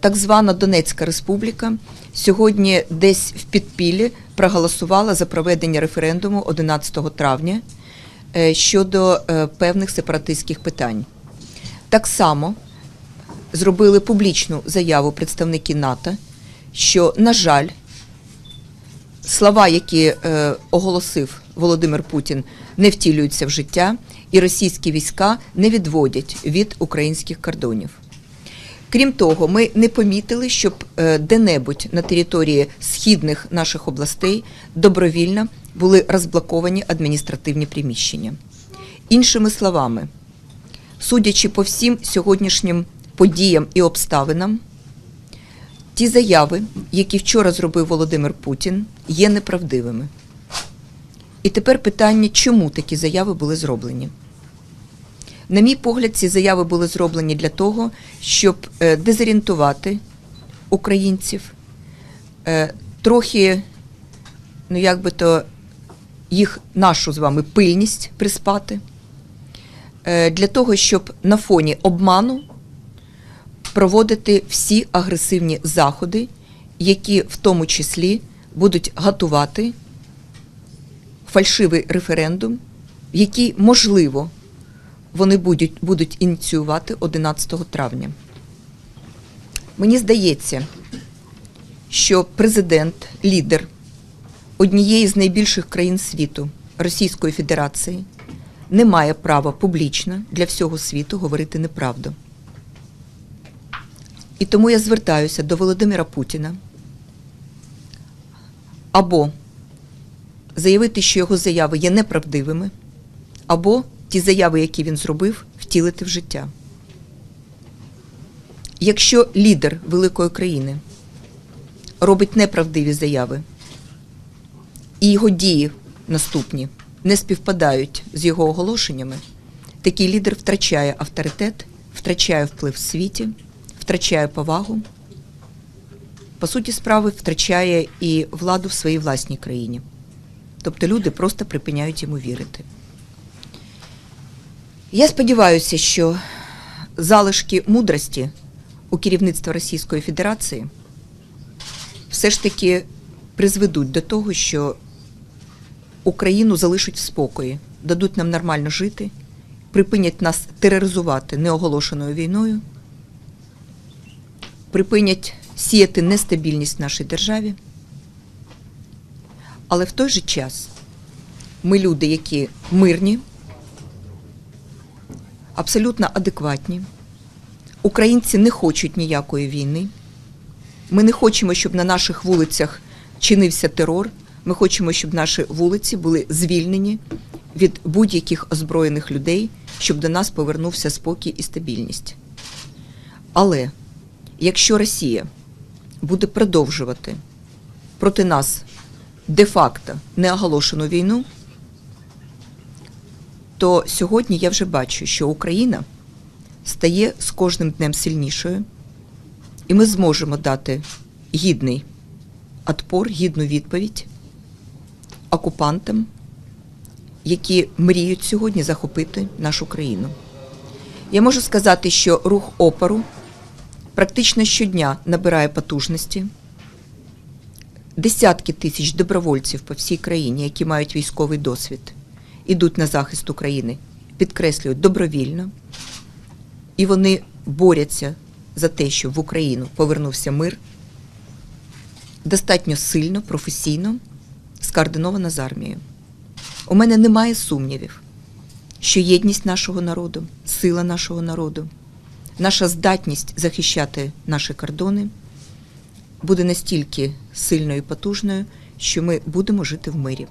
так звана Донецька Республіка сьогодні десь в підпіллі проголосувала за проведення референдуму 11 травня е, щодо е, певних сепаратистських питань. Так само зробили публічну заяву представники НАТО, що, на жаль, слова, які е, оголосив Володимир Путін, не втілюються в життя, і російські війська не відводять від українських кордонів. Крім того, ми не помітили, щоб е, де-небудь на території східних наших областей добровільно були розблоковані адміністративні приміщення. Іншими словами, судячи по всім сьогоднішнім подіям і обставинам, ті заяви, які вчора зробив Володимир Путін, є неправдивими. І тепер питання, чому такі заяви були зроблені. На мій погляд, ці заяви були зроблені для того, щоб е, дезорієнтувати українців, е, трохи, ну як би то, їх нашу з вами пильність приспати, е, для того, щоб на фоні обману проводити всі агресивні заходи, які в тому числі будуть готувати фальшивий референдум, який можливо вони будуть, будуть ініціювати 11 травня. Мені здається, що президент, лідер однієї з найбільших країн світу Російської Федерації не має права публічно для всього світу говорити неправду. І тому я звертаюся до Володимира Путіна або заявити, що його заяви є неправдивими, або ті заяви, які він зробив, втілити в життя. Якщо лідер великої країни робить неправдиві заяви, і його дії наступні не співпадають з його оголошеннями, такий лідер втрачає авторитет, втрачає вплив в світі, втрачає повагу, по суті справи втрачає і владу в своїй власній країні. Тобто люди просто припиняють йому вірити. Я сподіваюся, що залишки мудрості у керівництва Російської Федерації все ж таки призведуть до того, що Україну залишать в спокої, дадуть нам нормально жити, припинять нас тероризувати неоголошеною війною, припинять сіяти нестабільність в нашій державі. Але в той же час ми люди, які мирні, абсолютно адекватні. Українці не хочуть ніякої війни. Ми не хочемо, щоб на наших вулицях чинився терор. Ми хочемо, щоб наші вулиці були звільнені від будь-яких озброєних людей, щоб до нас повернувся спокій і стабільність. Але якщо Росія буде продовжувати проти нас де-факто неоголошену війну, то сьогодні я вже бачу, що Україна стає з кожним днем сильнішою, і ми зможемо дати гідний отпор, гідну відповідь окупантам, які мріють сьогодні захопити нашу країну. Я можу сказати, що рух опору практично щодня набирає потужності. Десятки тисяч добровольців по всій країні, які мають військовий досвід, ідуть на захист України, підкреслюють добровільно, і вони борються за те, щоб в Україну повернувся мир достатньо сильно, професійно, скоординовано з армією. У мене немає сумнівів, що єдність нашого народу, сила нашого народу, наша здатність захищати наші кордони буде настільки сильною і потужною, що ми будемо жити в мирі.